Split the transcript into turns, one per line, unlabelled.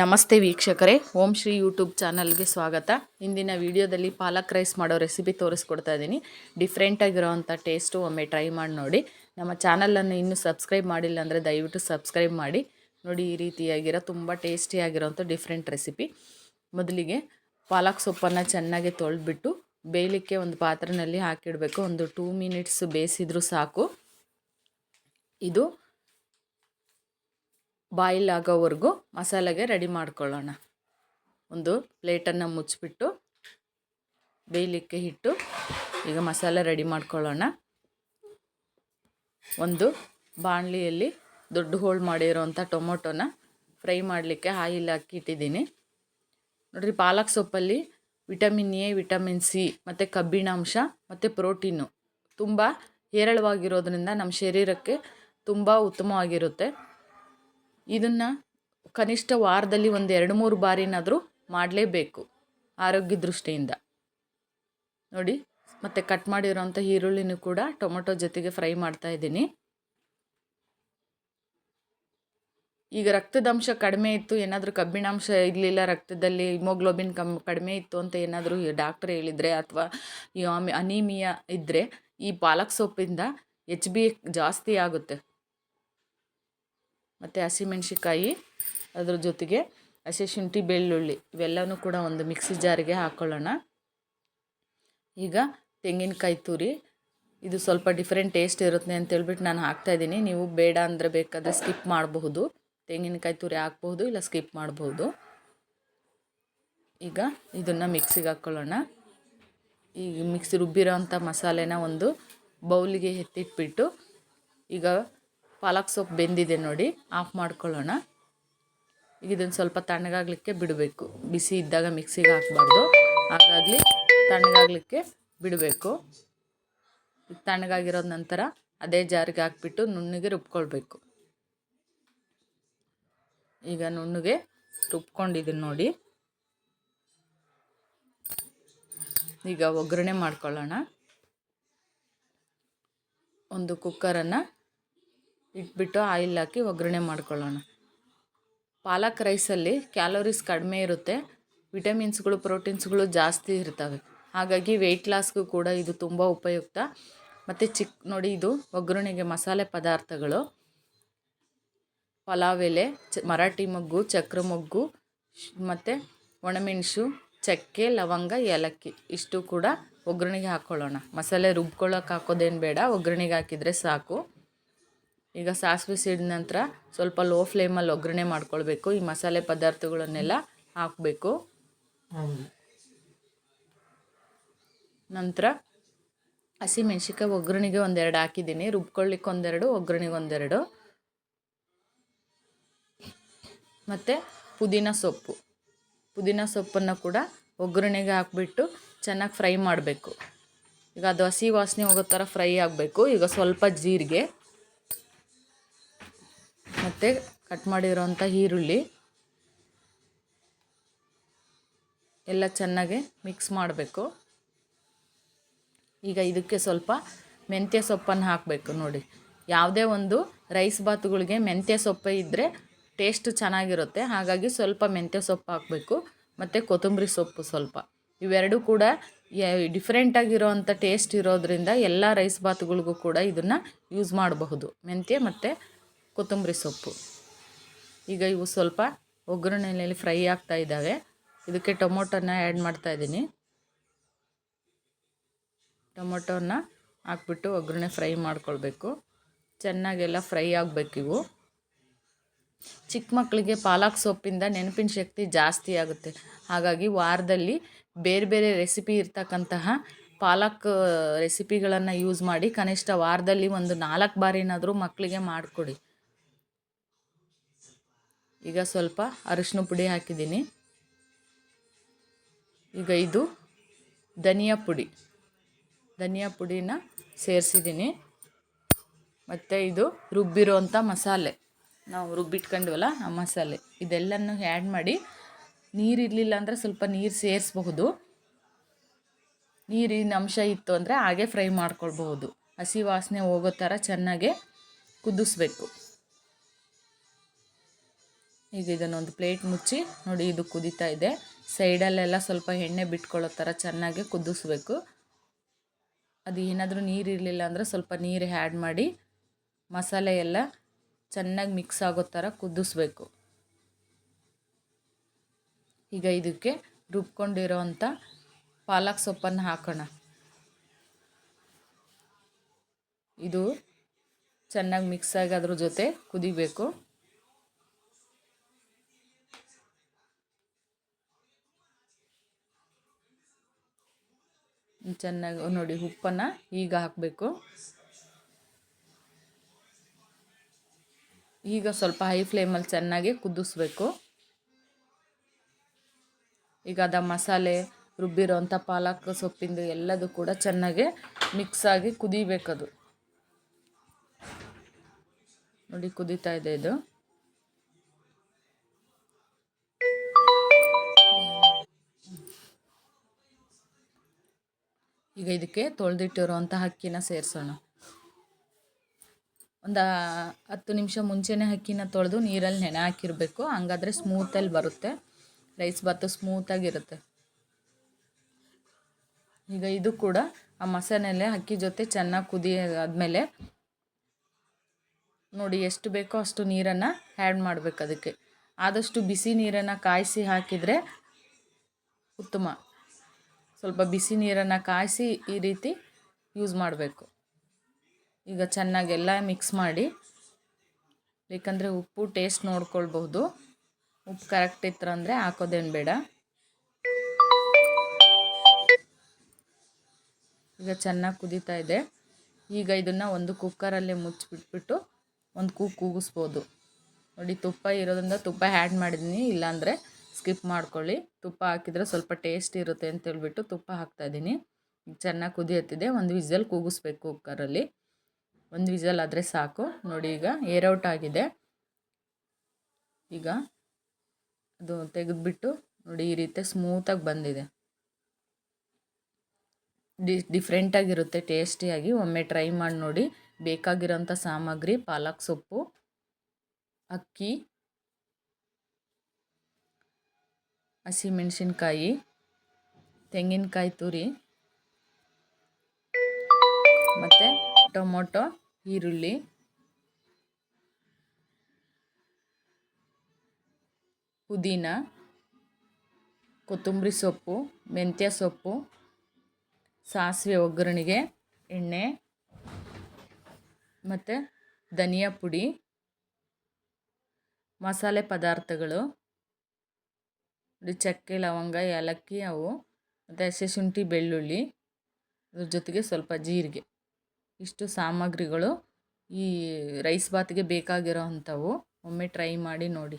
ನಮಸ್ತೆ ವೀಕ್ಷಕರೇ, ಓಂ ಶ್ರೀ ಯೂಟ್ಯೂಬ್ ಚಾನಲ್ಗೆ ಸ್ವಾಗತ. ಇಂದಿನ ವಿಡಿಯೋದಲ್ಲಿ ಪಾಲಕ್ ರೈಸ್ ಮಾಡೋ ರೆಸಿಪಿ ತೋರಿಸ್ಕೊಡ್ತಾ ಇದ್ದೀನಿ. ಡಿಫ್ರೆಂಟಾಗಿರೋವಂಥ ಟೇಸ್ಟು ಒಮ್ಮೆ ಟ್ರೈ ಮಾಡಿ ನೋಡಿ. ನಮ್ಮ ಚಾನಲನ್ನು ಇನ್ನೂ ಸಬ್ಸ್ಕ್ರೈಬ್ ಮಾಡಿಲ್ಲ ಅಂದರೆ ದಯವಿಟ್ಟು ಸಬ್ಸ್ಕ್ರೈಬ್ ಮಾಡಿ. ನೋಡಿ, ಈ ರೀತಿಯಾಗಿರೋ ತುಂಬ ಟೇಸ್ಟಿಯಾಗಿರೋವಂಥ ಡಿಫ್ರೆಂಟ್ ರೆಸಿಪಿ ಮೊದಲಿಗೆ ಪಾಲಕ್ ಸೊಪ್ಪನ್ನು ಚೆನ್ನಾಗಿ ತೊಳೆದ್ಬಿಟ್ಟು ಬೇಯಲಿಕ್ಕೆ ಒಂದು ಪಾತ್ರೆಯಲ್ಲಿ ಹಾಕಿಡಬೇಕು. ಒಂದು ಟೂ ಮಿನಿಟ್ಸ್ ಬೇಯಿಸಿದ್ರೂ ಸಾಕು. ಇದು ಬಾಯ್ಲ್ ಆಗೋವರೆಗೂ ಮಸಾಲೆಗೆ ರೆಡಿ ಮಾಡ್ಕೊಳ್ಳೋಣ. ಒಂದು ಪ್ಲೇಟನ್ನು ಮುಚ್ಚಿಬಿಟ್ಟು ಬೇಯಲಿಕ್ಕೆ ಇಟ್ಟು ಈಗ ಮಸಾಲೆ ರೆಡಿ ಮಾಡ್ಕೊಳ್ಳೋಣ. ಒಂದು ಬಾಣಲಿಯಲ್ಲಿ ದೊಡ್ಡ ಹೋಳು ಮಾಡಿರೋವಂಥ ಟೊಮೊಟೊನ ಫ್ರೈ ಮಾಡಲಿಕ್ಕೆ ಆಯಿಲ್ ಹಾಕಿ ಇಟ್ಟಿದ್ದೀನಿ ನೋಡಿರಿ, ಪಾಲಕ್ ಸೊಪ್ಪಲ್ಲಿ ವಿಟಮಿನ್ ಎ, ವಿಟಮಿನ್ ಸಿ, ಮತ್ತು ಕಬ್ಬಿಣಾಂಶ, ಮತ್ತು ಪ್ರೋಟೀನು ತುಂಬ ಹೇರಳವಾಗಿರೋದ್ರಿಂದ ನಮ್ಮ ಶರೀರಕ್ಕೆ ತುಂಬ ಉತ್ತಮವಾಗಿರುತ್ತೆ. ಇದನ್ನು ಕನಿಷ್ಠ ವಾರದಲ್ಲಿ ಒಂದು ಎರಡು ಮೂರು ಬಾರಿನಾದರೂ ಮಾಡಲೇಬೇಕು ಆರೋಗ್ಯ ದೃಷ್ಟಿಯಿಂದ. ನೋಡಿ, ಮತ್ತು ಕಟ್ ಮಾಡಿರೋಂಥ ಈರುಳ್ಳಿನೂ ಕೂಡ ಟೊಮೊಟೊ ಜೊತೆಗೆ ಫ್ರೈ ಮಾಡ್ತಾ ಇದ್ದೀನಿ. ಈಗ ರಕ್ತದಂಶ ಕಡಿಮೆ ಇತ್ತು, ಏನಾದರೂ ಕಬ್ಬಿಣಾಂಶ ಇರಲಿಲ್ಲ ರಕ್ತದಲ್ಲಿ, ಹಿಮೋಗ್ಲೋಬಿನ್ ಕಮ್, ಕಡಿಮೆ ಇತ್ತು ಅಂತ ಏನಾದರೂ ಡಾಕ್ಟ್ರ್ ಹೇಳಿದರೆ ಅಥವಾ ಈ ಅನೀಮಿಯಾ ಇದ್ದರೆ ಈ ಪಾಲಕ್ ಸೊಪ್ಪಿಂದ ಎಚ್ ಬಿ ಜಾಸ್ತಿ ಆಗುತ್ತೆ. ಮತ್ತು ಹಸಿಮೆಣ್ಸಿಕಾಯಿ ಅದ್ರ ಜೊತೆಗೆ ಹಸಿ ಶುಂಠಿ ಬೆಳ್ಳುಳ್ಳಿ ಇವೆಲ್ಲವೂ ಕೂಡ ಒಂದು ಮಿಕ್ಸಿ ಜಾರಿಗೆ ಹಾಕ್ಕೊಳ್ಳೋಣ ಈಗ ತೆಂಗಿನಕಾಯಿ ತುರಿ. ಇದು ಸ್ವಲ್ಪ ಡಿಫ್ರೆಂಟ್ ಟೇಸ್ಟ್ ಇರುತ್ತೆ ಅಂತೇಳ್ಬಿಟ್ಟು ನಾನು ಹಾಕ್ತಾಯಿದ್ದೀನಿ ನೀವು ಬೇಡ ಅಂದರೆ ಬೇಕಾದರೆ ಸ್ಕಿಪ್ ಮಾಡಬಹುದು. ತೆಂಗಿನಕಾಯಿ ತುರಿ ಹಾಕ್ಬಹುದು ಇಲ್ಲ ಸ್ಕಿಪ್ ಮಾಡಬಹುದು. ಈಗ ಇದನ್ನು ಮಿಕ್ಸಿಗೆ ಹಾಕ್ಕೊಳ್ಳೋಣ ಈಗ ಮಿಕ್ಸಿ ರುಬ್ಬಿರೋ ಅಂಥ ಮಸಾಲೆನ ಒಂದು ಬೌಲಿಗೆ ಎತ್ತಿಟ್ಬಿಟ್ಟು ಈಗ ಪಾಲಕ್ ಸೊಪ್ಪು ಬೆಂದಿದೆ ನೋಡಿ, ಆಫ್ ಮಾಡ್ಕೊಳ್ಳೋಣ. ಈಗ ಇದನ್ನು ಸ್ವಲ್ಪ ತಣ್ಣಗಾಗಲಿಕ್ಕೆ ಬಿಡಬೇಕು. ಬಿಸಿ ಇದ್ದಾಗ ಮಿಕ್ಸಿಗೆ ಹಾಕ್ಬಾರ್ದು. ಹಾಗಾಗಿ ತಣ್ಣಗಾಗಲಿಕ್ಕೆ ಬಿಡಬೇಕು. ತಣ್ಣಗಾಗಿರೋ ತಣ್ಣಗಾಗಿರೋದ ನಂತರ ಅದೇ ಜಾರಿಗೆ ಹಾಕ್ಬಿಟ್ಟು ನುಣ್ಣಗೆ ರುಬ್ಕೊಳ್ಬೇಕು. ಈಗ ನುಣ್ಣಗೆ ರುಬ್ಕೊಂಡಿದ್ದೀನಿ ನೋಡಿ. ಈಗ ಒಗ್ಗರಣೆ ಮಾಡ್ಕೊಳ್ಳೋಣ. ಒಂದು ಕುಕ್ಕರನ್ನು ಇಟ್ಬಿಟ್ಟು ಆಯಿಲ್ ಹಾಕಿ ಒಗ್ಗರಣೆ ಮಾಡ್ಕೊಳ್ಳೋಣ. ಪಾಲಕ್ ರೈಸಲ್ಲಿ ಕ್ಯಾಲೋರೀಸ್ ಕಡಿಮೆ ಇರುತ್ತೆ. ವಿಟಮಿನ್ಸ್ಗಳು, ಪ್ರೋಟೀನ್ಸ್ಗಳು ಜಾಸ್ತಿ ಇರ್ತವೆ. ಹಾಗಾಗಿ ವೆಯ್ಟ್ ಲಾಸ್ಗೂ ಕೂಡ ಇದು ತುಂಬ ಉಪಯುಕ್ತ. ಮತ್ತು ಚಿಕ್ಕ ನೋಡಿ ಇದು ಒಗ್ಗರಣೆಗೆ ಮಸಾಲೆ ಪದಾರ್ಥಗಳು. ಪಲಾವ್ ಎಲೆ, ಚ, ಮರಾಠಿ ಮೊಗ್ಗು, ಚಕ್ರ ಮೊಗ್ಗು ಮತ್ತು ಒಣಮೆಣಸು, ಚಕ್ಕೆ, ಲವಂಗ, ಏಲಕ್ಕಿ ಇಷ್ಟು ಕೂಡ ಒಗ್ಗರಣೆಗೆ ಹಾಕ್ಕೊಳ್ಳೋಣ ಮಸಾಲೆ ರುಬ್ಕೊಳ್ಳೋಕೆ ಹಾಕೋದೇನು ಬೇಡ. ಒಗ್ಗರಣೆಗೆ ಹಾಕಿದರೆ ಸಾಕು. ಈಗ ಸಾಸಿವೆ ಸಿಡಿದ ನಂತರ ಸ್ವಲ್ಪ ಲೋ ಫ್ಲೇಮಲ್ಲಿ ಒಗ್ಗರಣೆ ಮಾಡ್ಕೊಳ್ಬೇಕು. ಈ ಮಸಾಲೆ ಪದಾರ್ಥಗಳನ್ನೆಲ್ಲ ಹಾಕಬೇಕು. ನಂತರ ಹಸಿಮೆಣ್ಸಿಕಾಯಿ ಒಗ್ಗರಣೆಗೆ ಒಂದೆರಡು ಹಾಕಿದ್ದೀನಿ. ರುಬ್ಕೊಳ್ಳಿಕ್ಕೆ ಒಂದೆರಡು, ಒಗ್ಗರಣೆಗೆ ಒಂದೆರಡು. ಮತ್ತು ಪುದೀನ ಸೊಪ್ಪು. ಪುದೀನ ಸೊಪ್ಪನ್ನು ಕೂಡ ಒಗ್ಗರಣೆಗೆ ಹಾಕ್ಬಿಟ್ಟು ಚೆನ್ನಾಗಿ ಫ್ರೈ ಮಾಡಬೇಕು. ಈಗ ಅದು ಹಸಿ ವಾಸನೆ ಹೋಗೋ ಥರ ಫ್ರೈ ಆಗಬೇಕು. ಈಗ ಸ್ವಲ್ಪ ಜೀರಿಗೆ. ಮತ್ತು ಕಟ್ ಮಾಡಿರೋಂಥ ಈರುಳ್ಳಿ ಎಲ್ಲ ಚೆನ್ನಾಗಿ ಮಿಕ್ಸ್ ಮಾಡಬೇಕು. ಈಗ ಇದಕ್ಕೆ ಸ್ವಲ್ಪ ಮೆಂತ್ಯ ಸೊಪ್ಪನ್ನು ಹಾಕಬೇಕು ನೋಡಿ. ಯಾವುದೇ ಒಂದು ರೈಸ್ ಬಾತುಗಳಿಗೆ ಮೆಂತ್ಯ ಸೊಪ್ಪೆ ಇದ್ದರೆ ಟೇಸ್ಟ್ ಚೆನ್ನಾಗಿರುತ್ತೆ. ಹಾಗಾಗಿ ಸ್ವಲ್ಪ ಮೆಂತ್ಯ ಸೊಪ್ಪು ಹಾಕಬೇಕು. ಮತ್ತು ಕೊತ್ತಂಬರಿ ಸೊಪ್ಪು ಸ್ವಲ್ಪ. ಇವೆರಡೂ ಕೂಡ ಡಿಫ್ರೆಂಟಾಗಿರೋ ಅಂಥ ಟೇಸ್ಟ್ ಇರೋದ್ರಿಂದ ಎಲ್ಲ ರೈಸ್ ಬಾತುಗಳಿಗೂ ಕೂಡ ಇದನ್ನು ಯೂಸ್ ಮಾಡಬಹುದು. ಮೆಂತ್ಯ ಮತ್ತು ಕೊತ್ತಂಬರಿ ಸೊಪ್ಪು. ಈಗ ಇವು ಸ್ವಲ್ಪ ಒಗ್ಗರಣೆಯಲ್ಲಿ ಫ್ರೈ ಆಗ್ತಾ ಇದ್ದಾವೆ. ಇದಕ್ಕೆ ಟೊಮೊಟೊನ ಆ್ಯಡ್ ಮಾಡ್ತಾ ಇದ್ದೀನಿ. ಟೊಮೊಟೊನ ಹಾಕ್ಬಿಟ್ಟು ಒಗ್ಗರಣೆ ಫ್ರೈ ಮಾಡ್ಕೊಳ್ಬೇಕು. ಚೆನ್ನಾಗೆಲ್ಲ ಫ್ರೈ ಆಗಬೇಕು ಇವು. ಚಿಕ್ಕ ಮಕ್ಕಳಿಗೆ ಪಾಲಕ್ ಸೊಪ್ಪಿಂದ ನೆನಪಿನ ಶಕ್ತಿ ಜಾಸ್ತಿ ಆಗುತ್ತೆ. ಹಾಗಾಗಿ ವಾರದಲ್ಲಿ ಬೇರೆ ಬೇರೆ ರೆಸಿಪಿ ಇರ್ತಕ್ಕಂತಹ ಪಾಲಕ್, ರೆಸಿಪಿಗಳನ್ನು ಯೂಸ್ ಮಾಡಿ ಕನಿಷ್ಠ ವಾರದಲ್ಲಿ ಒಂದು ನಾಲ್ಕು ಬಾರಿನಾದರೂ ಮಕ್ಕಳಿಗೆ ಮಾಡಿಕೊಡಿ. ಈಗ ಸ್ವಲ್ಪ ಅರಿಶಿನ ಪುಡಿ ಹಾಕಿದ್ದೀನಿ. ಈಗ ಇದು ಧನಿಯಾ ಪುಡಿ. ಧನಿಯಾ ಪುಡಿನ ಸೇರಿಸಿದ್ದೀನಿ. ಮತ್ತು ಇದು ರುಬ್ಬಿರೋಂಥ ಮಸಾಲೆ. ನಾವು ರುಬ್ಬಿಟ್ಕೊಂಡ್ವಲ್ಲ ಆ ಮಸಾಲೆ. ಇದೆಲ್ಲನೂ ಆ್ಯಡ್ ಮಾಡಿ ನೀರು ಇರಲಿಲ್ಲ ಅಂದರೆ ಸ್ವಲ್ಪ ನೀರು ಸೇರಿಸ್ಬಹುದು. ನೀರಿನ ಅಂಶ ಇತ್ತು ಅಂದರೆ ಹಾಗೆ ಫ್ರೈ ಮಾಡ್ಕೊಳ್ಬಹುದು. ಹಸಿ ವಾಸನೆ ಹೋಗೋ ಥರ ಚೆನ್ನಾಗೆ ಕುದಿಸ್ಬೇಕು. ಈಗ ಇದನ್ನೊಂದು ಪ್ಲೇಟ್ ಮುಚ್ಚಿ ನೋಡಿ ಇದು ಕುದೀತಾ ಇದೆ. ಸೈಡಲ್ಲೆಲ್ಲ ಸ್ವಲ್ಪ ಎಣ್ಣೆ ಬಿಟ್ಕೊಳ್ಳೋ ಥರ ಚೆನ್ನಾಗಿ ಕುದಿಸ್ಬೇಕು. ಅದು ಏನಾದರೂ ನೀರು ಇರಲಿಲ್ಲ ಅಂದರೆ ಸ್ವಲ್ಪ ನೀರು ಆ್ಯಡ್ ಮಾಡಿ ಮಸಾಲೆ ಎಲ್ಲ ಚೆನ್ನಾಗಿ ಮಿಕ್ಸ್ ಆಗೋ ಥರ ಕುದಿಸ್ಬೇಕು. ಈಗ ಇದಕ್ಕೆ ರುಬ್ಕೊಂಡಿರೋ ಅಂಥ ಪಾಲಕ್ ಸೊಪ್ಪನ್ನು ಹಾಕೋಣ. ಇದು ಚೆನ್ನಾಗಿ ಮಿಕ್ಸ್ ಆಗಿ ಅದ್ರ ಜೊತೆ ಕುದಿಬೇಕು. ಚೆನ್ನಾಗಿ ನೋಡಿ ಉಪ್ಪನ್ನು ಈಗ ಹಾಕಬೇಕು. ಈಗ ಸ್ವಲ್ಪ ಹೈ ಫ್ಲೇಮಲ್ಲಿ ಚೆನ್ನಾಗಿ ಕುದಿಸ್ಬೇಕು. ಈಗ ಅದ ಮಸಾಲೆ, ರುಬ್ಬಿರೋಂಥ ಪಾಲಕ್, ಸೊಪ್ಪಿಂದು ಎಲ್ಲದು ಕೂಡ ಚೆನ್ನಾಗಿ ಮಿಕ್ಸ್ ಆಗಿ ಕುದಿಬೇಕದು. ನೋಡಿ ಕುದೀತಾ ಇದೆ ಇದು. ಈಗ ಇದಕ್ಕೆ ತೊಳೆದಿಟ್ಟಿರುವಂಥ ಅಕ್ಕಿನ ಸೇರಿಸೋಣ. ಒಂದು ಹತ್ತು ನಿಮಿಷ ಮುಂಚೆನೇ ಅಕ್ಕಿನ ತೊಳೆದು ನೀರಲ್ಲಿ ನೆನೆ ಹಾಕಿರಬೇಕು. ಹಂಗಾದ್ರೆ ಸ್ಮೂತಲ್ಲಿ ಬರುತ್ತೆ. ರೈಸ್ ಭಾತ್ ಸ್ಮೂತಾಗಿರುತ್ತೆ ಈಗ ಇದು ಕೂಡ ಆ ಮಸಾಲೆ ಅಕ್ಕಿ ಜೊತೆ ಚೆನ್ನಾಗಿ ಕುದಿ ಆದಮೇಲೆ ನೋಡಿ ಎಷ್ಟು ಬೇಕೋ ಅಷ್ಟು ನೀರನ್ನು ಆ್ಯಡ್ ಮಾಡಬೇಕು ಅದಕ್ಕೆ. ಆದಷ್ಟು ಬಿಸಿ ನೀರನ್ನು ಕಾಯಿಸಿ ಹಾಕಿದರೆ ಉತ್ತಮ. ಸ್ವಲ್ಪ ಬಿಸಿ ನೀರನ್ನು ಕಾಯಿಸಿ ಈ ರೀತಿ ಯೂಸ್ ಮಾಡಬೇಕು. ಈಗ ಚೆನ್ನಾಗೆಲ್ಲ ಮಿಕ್ಸ್ ಮಾಡಿ, ಬೇಕಂದರೆ ಉಪ್ಪು ಟೇಸ್ಟ್ ನೋಡ್ಕೊಳ್ಬಹುದು. ಉಪ್ಪು ಕರೆಕ್ಟ್ ಇತ್ತು ಅಂದರೆ ಹಾಕೋದೇನು ಬೇಡ. ಈಗ ಚೆನ್ನಾಗಿ ಕುದೀತಾ ಇದೆ. ಈಗ ಇದನ್ನು ಒಂದು ಕುಕ್ಕರಲ್ಲಿ ಮುಚ್ಚಿಬಿಟ್ಬಿಟ್ಟು ಒಂದು ಕೂಗು ಕೂಗಿಸ್ಬೋದು. ನೋಡಿ ತುಪ್ಪ ಇರೋದ್ರಿಂದ ತುಪ್ಪ ಆ್ಯಡ್ ಮಾಡಿದ್ದೀನಿ ಇಲ್ಲಾಂದರೆ ಸ್ಕಿಪ್ ಮಾಡ್ಕೊಳ್ಳಿ. ತುಪ್ಪ ಹಾಕಿದರೆ ಸ್ವಲ್ಪ ಟೇಸ್ಟ್ ಇರುತ್ತೆ ಅಂತ ಹೇಳ್ಬಿಟ್ಟು ತುಪ್ಪ ಹಾಕ್ತಾಯಿದ್ದೀನಿ ಚೆನ್ನಾಗಿ ಕುದಿಯತ್ತಿದೆ. ಒಂದು ವಿಸಲ್ ಕೂಗಿಸ್ಬೇಕು ಕುಕ್ಕರಲ್ಲಿ ಒಂದು ವಿಸಲ್ ಆದರೆ ಸಾಕು. ನೋಡಿ ಈಗ ಏರೌಟ್ ಆಗಿದೆ. ಈಗ ಅದು ತೆಗೆದುಬಿಟ್ಟು ನೋಡಿ ಈ ರೀತಿ ಸ್ಮೂತಾಗಿ ಬಂದಿದೆ. ಡಿ ಡಿಫ್ರೆಂಟಾಗಿರುತ್ತೆ ಟೇಸ್ಟಿಯಾಗಿ ಒಮ್ಮೆ ಟ್ರೈ ಮಾಡಿ ನೋಡಿ. ಬೇಕಾಗಿರೋಂಥ ಸಾಮಗ್ರಿ, ಪಾಲಕ್ ಸೊಪ್ಪು, ಅಕ್ಕಿ ಹಸಿಮೆಣಸಿನ್ಕಾಯಿ, ತೆಂಗಿನಕಾಯಿ ತುರಿ ಮತ್ತು ಟೊಮೊಟೊ, ಈರುಳ್ಳಿ. ಪುದೀನ, ಕೊತ್ತಂಬರಿ ಸೊಪ್ಪು, ಮೆಂತ್ಯ ಸೊಪ್ಪು, ಸಾಸಿವೆ ಒಗ್ಗರಣೆಗೆ ಎಣ್ಣೆ ಮತ್ತು ಧನಿಯಾ ಪುಡಿ, ಮಸಾಲೆ ಪದಾರ್ಥಗಳು. ಚಕ್ಕೆ, ಲವಂಗ, ಏಲಕ್ಕಿ, ಅವು ಮತ್ತು ಹಸಿ ಶುಂಠಿ, ಬೆಳ್ಳುಳ್ಳಿ ಅದ್ರ ಜೊತೆಗೆ ಸ್ವಲ್ಪ ಜೀರಿಗೆ. ಇಷ್ಟು ಸಾಮಗ್ರಿಗಳು ಈ ರೈಸ್ ಬಾತ್ಗೆ ಬೇಕಾಗಿರೋ ಅಂಥವು ಒಮ್ಮೆ ಟ್ರೈ ಮಾಡಿ ನೋಡಿ.